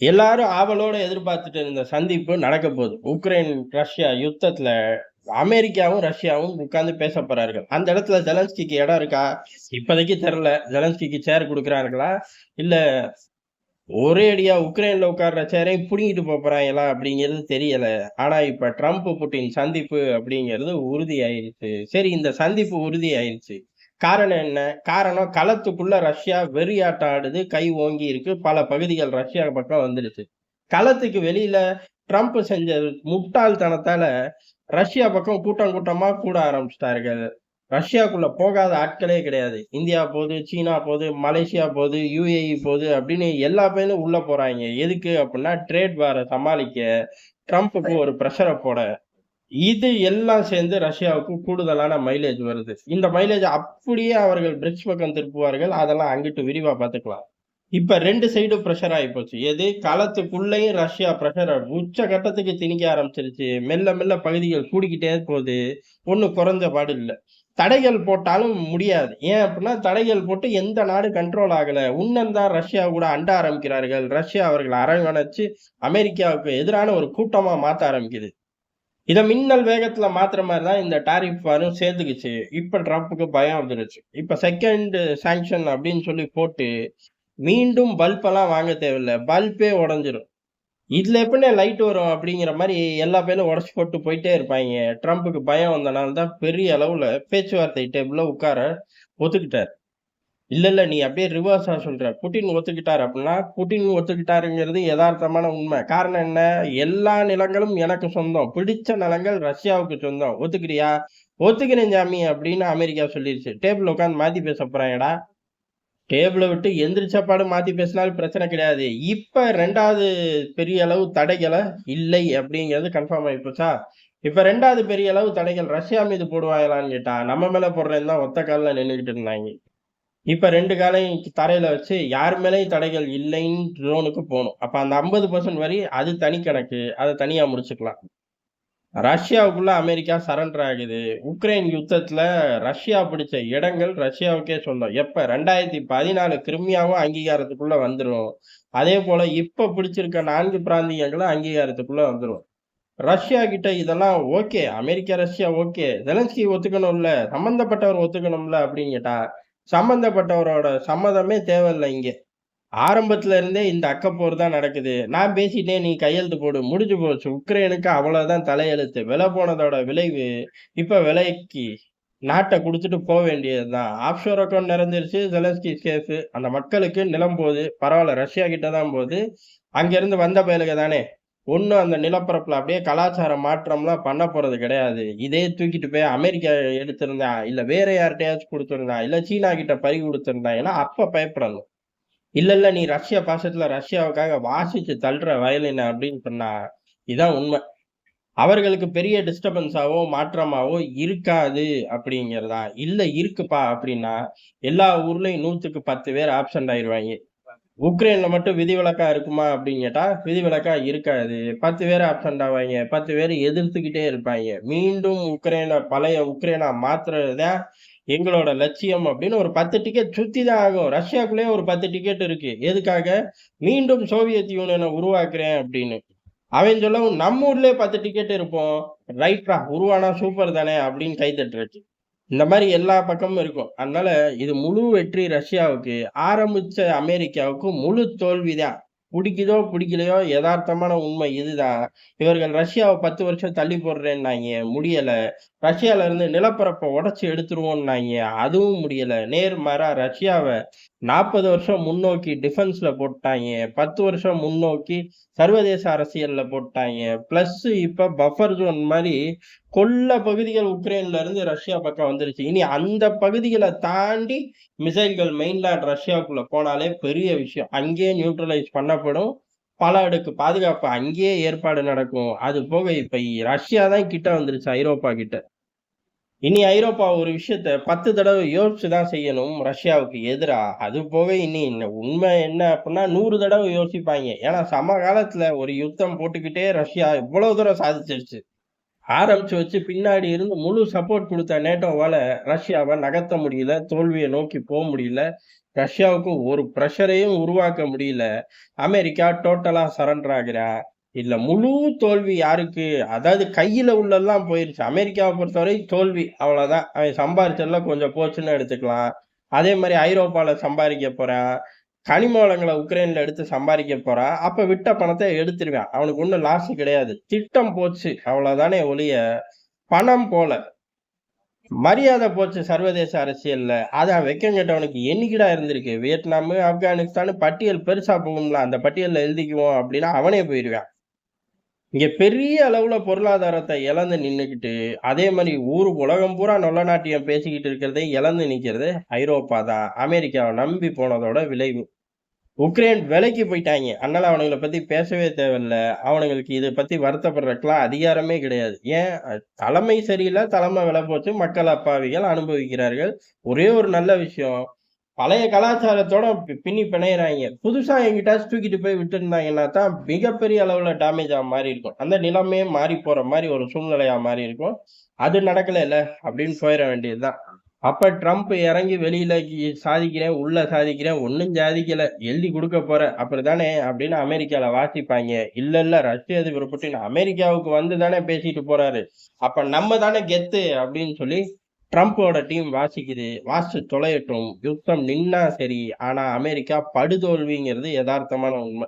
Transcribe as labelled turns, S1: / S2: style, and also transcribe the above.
S1: எல்லாரும் ஆவலோட எதிர்பார்த்துட்டு இருந்த சந்திப்பு நடக்க போகுது. உக்ரைன் ரஷ்யா யுத்தத்துல அமெரிக்காவும் ரஷ்யாவும் உட்கார்ந்து பேச போறார்கள். அந்த இடத்துல ஜெலன்ஸ்கிக்கு இடம் இருக்கா? இப்போதைக்கு தெரியல ஜெலன்ஸ்கிக்கு சேர் கொடுக்குறாங்களா இல்ல ஒரே அடியா உக்ரைன்ல உட்கார்ற சேரையும் புடுங்கிட்டு போறாங்களா அப்படிங்கிறது தெரியல. ஆனா இப்ப ட்ரம்ப் புட்டின் சந்திப்பு அப்படிங்கிறது உறுதி ஆயிருச்சு சரி இந்த சந்திப்பு உறுதி ஆயிருச்சு காரணம் என்ன? காரணம் களத்துக்குள்ள ரஷ்யா வெறியாட்டம் ஆடுது கை ஓங்கி இருக்கு. பல பகுதிகள் ரஷ்யா பக்கம் வந்துடுச்சு. களத்துக்கு வெளியில ட்ரம்ப் செஞ்ச முட்டாள்தனத்தால ரஷ்யா பக்கம் கூட்டம் கூட்டமா கூட ஆரம்பிச்சிட்டார்கள். ரஷ்யாக்குள்ள போகாத ஆட்களே கிடையாது. இந்தியா போகுது சீனா போகுது மலேசியா போகுது யுஏஇ போது அப்படின்னு எல்லா பேரும் உள்ள போறாங்க. எதுக்கு அப்படின்னா ட்ரேட் வார சமாளிக்க ட்ரம்ப்புக்கு ஒரு ப்ரெஷரை போட. இது எல்லாம் சேர்ந்து ரஷ்யாவுக்கு கூடுதலான மைலேஜ் வருது. இந்த மைலேஜ் அப்படியே அவர்கள் பிரிட்ஜ் பக்கம் திருப்புவார்கள். அதெல்லாம் அங்கிட்டு விரிவா பார்த்துக்கலாம். இப்ப ரெண்டு சைடும் ப்ரெஷர் ஆகி போச்சு. எது? களத்துக்குள்ளேயும் ரஷ்யா ப்ரெஷர் உச்ச கட்டத்துக்கு திணிக்க ஆரம்பிச்சிருச்சு. மெல்ல மெல்ல பகுதிகள் கூடிக்கிட்டே போகுது. ஒன்றும் குறைஞ்ச பாடு இல்லை. தடைகள் போட்டாலும் முடியாது. ஏன் அப்படின்னா தடைகள் போட்டு எந்த நாடு கண்ட்ரோல் ஆகலை. உன்னந்தான் ரஷ்யா கூட அண்ட ஆரம்பிக்கிறார்கள். ரஷ்யா அவர்களை அரவணைச்சு அமெரிக்காவுக்கு எதிரான ஒரு கூட்டமாக மாற்ற ஆரம்பிக்குது. இதை மின்னல் வேகத்தில் மாத்துற மாதிரி தான் இந்த டாரிஃப் வாரும் சேர்த்துக்குச்சு இப்போ ட்ரம்ப்புக்கு பயம் வந்துருச்சு. இப்போ செகண்ட் சாங்ஷன் அப்படின்னு சொல்லி போட்டு மீண்டும் பல்பெல்லாம் வாங்க தேவையில்லை. பல்பே உடஞ்சிரும். இதில் எப்படி லைட் வரும் அப்படிங்கிற மாதிரி எல்லா பேரும் உடச்சி போட்டு போயிட்டே இருப்பாங்க. ட்ரம்ப்புக்கு பயம் வந்தனால தான் பெரிய அளவில் பேச்சுவார்த்தை டேபிளில் உட்கார ஒத்துக்கிட்டார். இல்லை இல்லை நீ அப்படியே ரிவர்ஸாக சொல்கிற புட்டின் ஒத்துக்கிட்டார் அப்படின்னா புட்டின் ஒத்துக்கிட்டாருங்கிறது யதார்த்தமான உண்மை. காரணம் என்ன? எல்லா நிலங்களும் எனக்கு சொந்தம். பிடிச்ச நிலங்கள் ரஷ்யாவுக்கு சொந்தம். ஒத்துக்கிறியா? ஒத்துக்கிறேன் ஜாமி அப்படின்னு அமெரிக்கா சொல்லிருச்சு. டேபிள் உட்காந்து மாற்றி பேச போகிறாங்கடா டேபிளை விட்டு எந்திரிச்சப்பாடு மாற்றி பேசினாலும் பிரச்சனை கிடையாது. இப்போ ரெண்டாவது பெரிய அளவு தடைகளை இல்லை அப்படிங்கிறது கன்ஃபார்ம் ஆகிப்போச்சா இப்போ ரெண்டாவது பெரிய அளவு தடைகள் ரஷ்யா மீது போடுவாங்களான்னு கேட்டா நம்ம மேலே போடுறேன்னு தான் ஒத்த காலில் நின்றுக்கிட்டு இருந்தாங்க. இப்ப ரெண்டு காலையும் தரையில வச்சு யார் மேலேயும் தடைகள் இல்லைன்னு ட்ரோனுக்கு போகணும். அப்ப அந்த ஐம்பது பர்சன்ட் வரி அது தனி கணக்கு. அதை தனியா முடிச்சுக்கலாம். ரஷ்யாவுக்குள்ள அமெரிக்கா சரண்டர் ஆகுது. உக்ரைன் யுத்தத்துல ரஷ்யா பிடிச்ச இடங்கள் ரஷ்யாவுக்கே சொந்தம். எப்ப? ரெண்டாயிரத்தி பதினாலு கிரிமியாவும் அங்கீகாரத்துக்குள்ள வந்துடும் அதே போல இப்ப பிடிச்சிருக்க நான்கு பிராந்தியங்களும் அங்கீகாரத்துக்குள்ள வந்துடும் ரஷ்யா கிட்ட இதெல்லாம் okay. America Russia okay. Zelensky ஒத்துக்கணும்ல? சம்பந்தப்பட்டவர் ஒத்துக்கணும்ல அப்படின்னு சம்மந்தப்பட்டவரோட சம்மதமே தேவையில்லை இங்கே. ஆரம்பத்துல இருந்தே இந்த அக்கப்போர் தான் நடக்குது. நான் பேசிட்டேன் நீ கையெழுத்து போடு. முடிஞ்சு போச்சு. உக்ரைனுக்கு அவ்வளவுதான் தலையெழுத்து. விலை போனதோட விளைவு இப்ப விலைக்கு நாட்டை கொடுத்துட்டு போக வேண்டியதுதான் ஆப்ஷோர் அக்கௌண்ட் நிறைஞ்சிருச்சு. ஜெலன்ஸ்கி கேஸ் அந்த மக்களுக்கு நிலம் போகுது. பரவாயில்ல. ரஷ்யா கிட்ட தான் போகுது. அங்கிருந்து வந்த பயலுக தானே? ஒன்றும் அந்த நிலப்பரப்புல அப்படியே கலாச்சார மாற்றம்லாம் பண்ண போறது கிடையாது. இதே தூக்கிட்டு போய் அமெரிக்கா எடுத்திருந்தா இல்ல வேற யார்கிட்டயாச்சும் கொடுத்துருந்தா இல்ல சீனா கிட்ட பறி கொடுத்துருந்தாங்கன்னா அப்ப பயப்படணும். இல்ல இல்ல நீ ரஷ்யா பாசத்துல ரஷ்யாவுக்காக வாசிச்சு தள்ளுற வயலின் அப்படின்னு சொன்னா இதான் உண்மை. அவர்களுக்கு பெரிய டிஸ்டர்பன்ஸாவோ மாற்றமாவோ இருக்காது அப்படிங்கிறதா? இல்ல இருக்குப்பா அப்படின்னா எல்லா ஊர்லயும் நூத்துக்கு பத்து பேர் ஆப்சண்ட் ஆயிருவாங்க. உக்ரைன்ல மட்டும் விதிவிலக்கா இருக்குமா அப்படின்னு கேட்டா விதிவிலக்கா இருக்காது. பத்து பேர் ஆப்சண்ட் ஆவாங்க பத்து பேர் எதிர்த்துக்கிட்டே இருப்பாங்க. மீண்டும் உக்ரைனை பழைய உக்ரைனா மாத்துறதுதான் எங்களோட லட்சியம் அப்படின்னு ஒரு பத்து டிக்கெட் சுத்தி தான் ஆகும். ரஷ்யாக்குள்ளேயே ஒரு பத்து டிக்கெட் இருக்கு. எதுக்காக? மீண்டும் சோவியத் யூனியனை உருவாக்குறேன் அப்படின்னு. அவன் சொல்லவும் நம்ம ஊர்லயே பத்து டிக்கெட் இருப்போம். ரைட்ரா உருவானா சூப்பர் தானே அப்படின்னு கை இந்த மாதிரி எல்லா பக்கமும் இருக்கும். அதனால இது முழு வெற்றி ரஷ்யாவுக்கு ஆரம்பிச்ச அமெரிக்காவுக்கு முழு தோல்விதான். பிடிக்குதோ பிடிக்கலையோ யதார்த்தமான உண்மை இதுதான். இவர்கள் ரஷ்யாவை பத்து வருஷம் தள்ளி போடுறேன்னாங்க முடியல. ரஷ்யால இருந்து நிலப்பரப்பை உடைச்சு எடுத்துருவோம்னாங்க அதுவும் முடியல. நேர்மாறா ரஷ்யாவை நாற்பது வருஷம் முன்னோக்கி டிஃபென்ஸ்ல போட்டாங்க. பத்து வருஷம் முன்னோக்கி சர்வதேச அரசியல்ல போட்டாங்க. பிளஸ் இப்ப பஃபர் ஜோன் மாதிரி கொல்ல பகுதிகள் உக்ரைன்ல இருந்து ரஷ்யா பக்கம் வந்துருச்சு. இனி அந்த பகுதிகளை தாண்டி மிசைல்கள் மெயின்லேண்ட் ரஷ்யாவுக்குள்ள போனாலே பெரிய விஷயம். அங்கேயே நியூட்ரலைஸ் பண்ணப்படும். பல அடுக்கு பாதுகாப்பு அங்கேயே ஏற்பாடு நடக்கும். அது போக இப்ப ரஷ்யா தான் கிட்ட வந்துருச்சு ஐரோப்பா கிட்ட. இனி ஐரோப்பா ஒரு விஷயத்த பத்து தடவை யோசிச்சு தான் செய்யணும் ரஷ்யாவுக்கு எதிராக அது போக இனி உண்மை என்ன அப்படின்னா நூறு தடவை யோசிப்பாங்க. ஏன்னா சம காலத்துல ஒரு யுத்தம் போட்டுக்கிட்டே ரஷ்யா இவ்வளவு தூரம் சாதிச்சிருச்சு. ஆரம்பிச்சு வச்சு பின்னாடி இருந்து முழு சப்போர்ட் கொடுத்த நேட்டோவால ரஷ்யாவை நகர்த்த முடியல தோல்வியை நோக்கி போக முடியல. ரஷ்யாவுக்கு ஒரு ப்ரெஷரையும் உருவாக்க முடியல. அமெரிக்கா டோட்டலா சரண்டர் ஆகுறா. இல்ல முழு தோல்வி யாருக்கு? அதாவது கையில உள்ளெல்லாம் போயிருச்சு. அமெரிக்காவை பொறுத்தவரை தோல்வி. அவ்வளவுதான். அவன் சம்பாரிச்செல்லாம் கொஞ்சம் போச்சுன்னு எடுத்துக்கலாம். அதே மாதிரி ஐரோப்பால சம்பாதிக்க போகிறான் கனிம வளங்களை உக்ரைன்ல எடுத்து சம்பாதிக்க போறான். அப்ப விட்ட பணத்தை எடுத்துருவேன். அவனுக்கு ஒன்றும் லாஸ் கிடையாது. திட்டம் போச்சு. அவ்வளவுதானே ஒழிய பணம் போல. மரியாதை போச்சு சர்வதேச அரசியல்ல. அதான் வெக்கங்கெட்டவனுக்கு என்னைக்குடா இருந்திருக்கு? வியட்நாமு ஆப்கானிஸ்தான் பட்டியல் பெருசா போகும்ல. அந்த பட்டியல்ல எழுதிக்குவோம் அப்படின்னா அவனே போயிடுவான் இங்கே பெரிய அளவில் பொருளாதாரத்தை இழந்து நின்றுக்கிட்டு அதே மாதிரி ஊர் உலகம் பூரா நொல்ல நாட்டியம் பேசிக்கிட்டு இருக்கிறதே இழந்து நிற்கிறது ஐரோப்பா தான். அமெரிக்காவை நம்பி போனதோட விளைவு. உக்ரைன் விலைக்கு போயிட்டாங்க. அதனால் அவனுங்களை பற்றி பேசவே தேவையில்ல. அவனுங்களுக்கு இதை பற்றி வருத்தப்படுறக்கெல்லாம் அதிகாரமே கிடையாது. ஏன்? தலைமை சரியில்லை தலைமை விலை போச்சு. மக்கள் அப்பாவிகள் அனுபவிக்கிறார்கள். ஒரே ஒரு நல்ல விஷயம் பழைய கலாச்சாரத்தோட பின்னி பிணையிறாங்க. புதுசா எங்கிட்ட தூக்கிட்டு போய் விட்டுருந்தாங்கன்னா தான் மிகப்பெரிய அளவுல டேமேஜா மாறி இருக்கும். அந்த நிலமே மாறி போற மாதிரி ஒரு சூழ்நிலையா மாறி இருக்கும். அது நடக்கல இல்ல அப்படின்னு போயிட வேண்டியதுதான். அப்ப ட்ரம்ப் இறங்கி வெளியில சாதிக்கிறேன் உள்ள சாதிக்கிறேன் ஒன்னும் சாதிக்கல எழுதி கொடுக்க போற அப்படிதானே அப்படின்னு அமெரிக்கால வாசிப்பாங்க. இல்ல இல்ல ரஷ்ய அதிபர் புட்டின் அமெரிக்காவுக்கு வந்து தானே பேசிட்டு போறாரு. அப்ப நம்ம தானே கெத்து அப்படின்னு சொல்லி ட்ரம்ப்போட டீம் வாசிக்குது வாசிச்சு தொலையட்டும் யுத்தம் நின்னா சரி ஆனா அமெரிக்கா படுதோல்விங்கிறது யதார்த்தமான உண்மை.